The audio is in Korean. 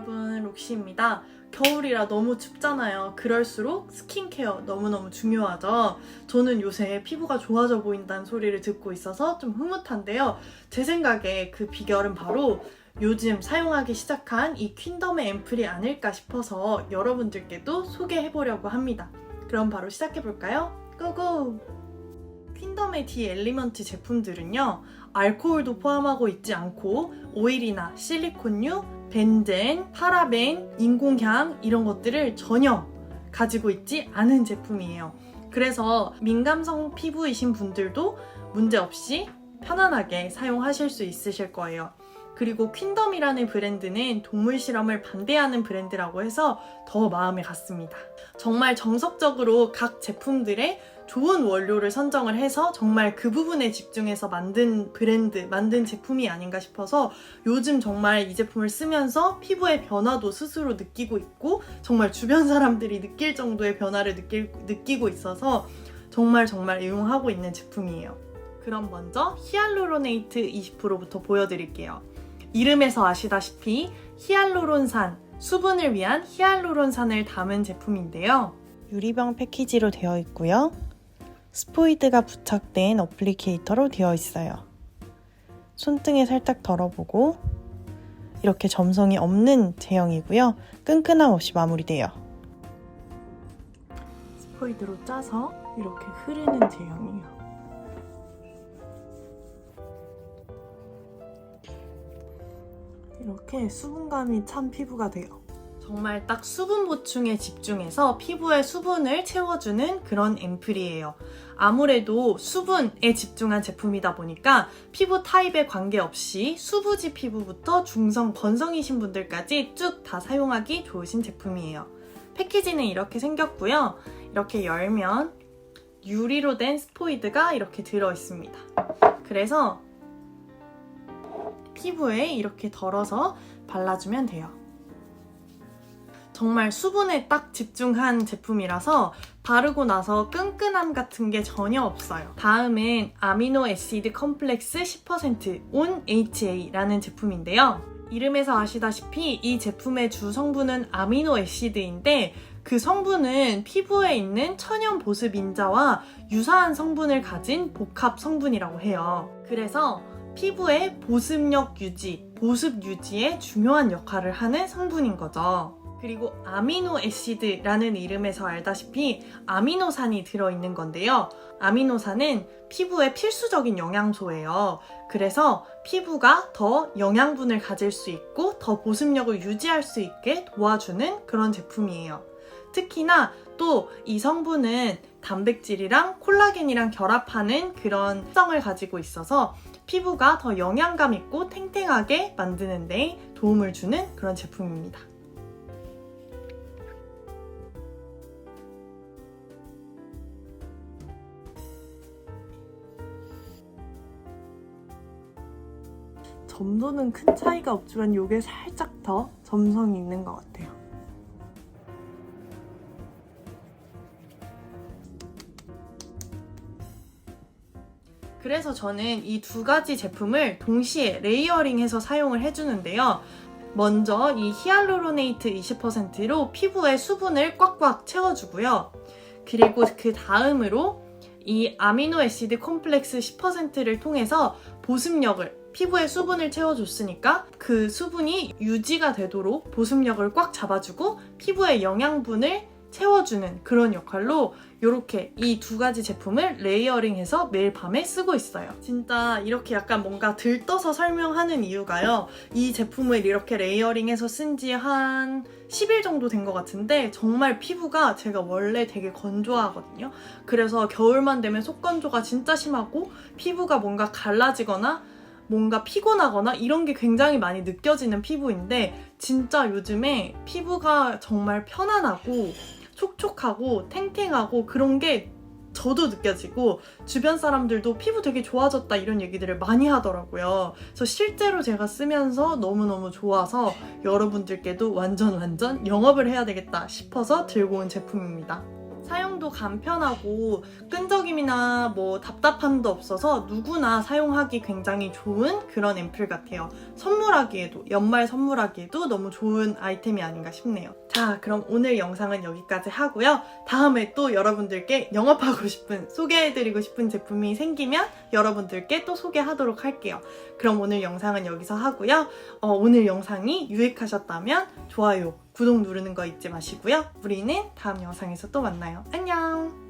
여러분, 록시입니다. 겨울이라 너무 춥잖아요. 그럴수록 스킨케어 너무너무 중요하죠. 저는 요새 피부가 좋아져 보인다는 소리를 듣고 있어서 좀 흐뭇한데요. 제 생각에 그 비결은 바로 요즘 사용하기 시작한 이 퀸덤의 앰플이 아닐까 싶어서 여러분들께도 소개해보려고 합니다. 그럼 바로 시작해볼까요? 고고! 퀸덤의 디 엘리먼트 제품들은요, 알코올도 포함하고 있지 않고 오일이나 실리콘유, 벤젠, 파라벤, 인공향 이런 것들을 전혀 가지고 있지 않은 제품이에요. 그래서 민감성 피부이신 분들도 문제없이 편안하게 사용하실 수 있으실 거예요. 그리고 퀸덤이라는 브랜드는 동물 실험을 반대하는 브랜드라고 해서 더 마음에 갔습니다. 정말 정석적으로 각 제품들의 좋은 원료를 선정을 해서 정말 그 부분에 집중해서 만든 브랜드, 만든 제품이 아닌가 싶어서 요즘 정말 이 제품을 쓰면서 피부의 변화도 스스로 느끼고 있고 정말 주변 사람들이 느낄 정도의 변화를 느낄, 느끼고 있어서 정말 정말 이용하고 있는 제품이에요. 그럼 먼저 히알루로네이트 20%부터 보여드릴게요. 이름에서 아시다시피 히알루론산, 수분을 위한 히알루론산을 담은 제품인데요. 유리병 패키지로 되어 있고요. 스포이드가 부착된 어플리케이터로 되어 있어요. 손등에 살짝 덜어보고 이렇게 점성이 없는 제형이고요. 끈끈함 없이 마무리돼요. 스포이드로 짜서 이렇게 흐르는 제형이에요. 이렇게 수분감이 찬 피부가 돼요. 정말 딱 수분 보충에 집중해서 피부에 수분을 채워주는 그런 앰플이에요. 아무래도 수분에 집중한 제품이다 보니까 피부 타입에 관계없이 수부지 피부부터 중성, 건성이신 분들까지 쭉 다 사용하기 좋으신 제품이에요. 패키지는 이렇게 생겼고요. 이렇게 열면 유리로 된 스포이드가 이렇게 들어 있습니다. 그래서 피부에 이렇게 덜어서 발라주면 돼요. 정말 수분에 딱 집중한 제품이라서 바르고 나서 끈끈함 같은 게 전혀 없어요. 다음은 아미노 애시드 컴플렉스 10%온 HA라는 제품인데요. 이름에서 아시다시피 이 제품의 주 성분은 아미노 애시드인데 그 성분은 피부에 있는 천연 보습 인자와 유사한 성분을 가진 복합 성분이라고 해요. 그래서 피부의 보습력 유지, 보습 유지에 중요한 역할을 하는 성분인 거죠. 그리고 아미노 애시드라는 이름에서 알다시피 아미노산이 들어있는 건데요. 아미노산은 피부의 필수적인 영양소예요. 그래서 피부가 더 영양분을 가질 수 있고 더 보습력을 유지할 수 있게 도와주는 그런 제품이에요. 특히나 또 이 성분은 단백질이랑 콜라겐이랑 결합하는 그런 특성을 가지고 있어서 피부가 더 영양감 있고 탱탱하게 만드는데 도움을 주는 그런 제품입니다. 점도는 큰 차이가 없지만 이게 살짝 더 점성이 있는 것 같아요. 그래서 저는 이 두 가지 제품을 동시에 레이어링해서 사용을 해주는데요. 먼저 이 히알루로네이트 20%로 피부에 수분을 꽉꽉 채워주고요. 그리고 그 다음으로 이 아미노 애시드 콤플렉스 10%를 통해서 보습력을 피부에 수분을 채워줬으니까 그 수분이 유지가 되도록 보습력을 꽉 잡아주고 피부에 영양분을 채워주는 그런 역할로 이렇게 이 두 가지 제품을 레이어링해서 매일 밤에 쓰고 있어요. 진짜 이렇게 약간 뭔가 들떠서 설명하는 이유가요. 이 제품을 이렇게 레이어링해서 쓴 지 한 10일 정도 된 것 같은데 정말 피부가 제가 원래 되게 건조하거든요. 그래서 겨울만 되면 속건조가 진짜 심하고 피부가 뭔가 갈라지거나 뭔가 피곤하거나 이런 게 굉장히 많이 느껴지는 피부인데 진짜 요즘에 피부가 정말 편안하고 촉촉하고 탱탱하고 그런 게 저도 느껴지고 주변 사람들도 피부 되게 좋아졌다 이런 얘기들을 많이 하더라고요. 그래서 실제로 제가 쓰면서 너무너무 좋아서 여러분들께도 완전 완전 영업을 해야 되겠다 싶어서 들고 온 제품입니다. 사용도 간편하고 끈적임이나 뭐 답답함도 없어서 누구나 사용하기 굉장히 좋은 그런 앰플 같아요. 선물하기에도 연말 선물하기에도 너무 좋은 아이템이 아닌가 싶네요. 자, 그럼 오늘 영상은 여기까지 하고요. 다음에 또 여러분들께 영업하고 싶은 소개해드리고 싶은 제품이 생기면 여러분들께 또 소개하도록 할게요. 그럼 오늘 영상은 여기서 하고요. 어, 오늘 영상이 유익하셨다면 좋아요, 구독 누르는 거 잊지 마시고요. 우리는 다음 영상에서 또 만나요. 안녕!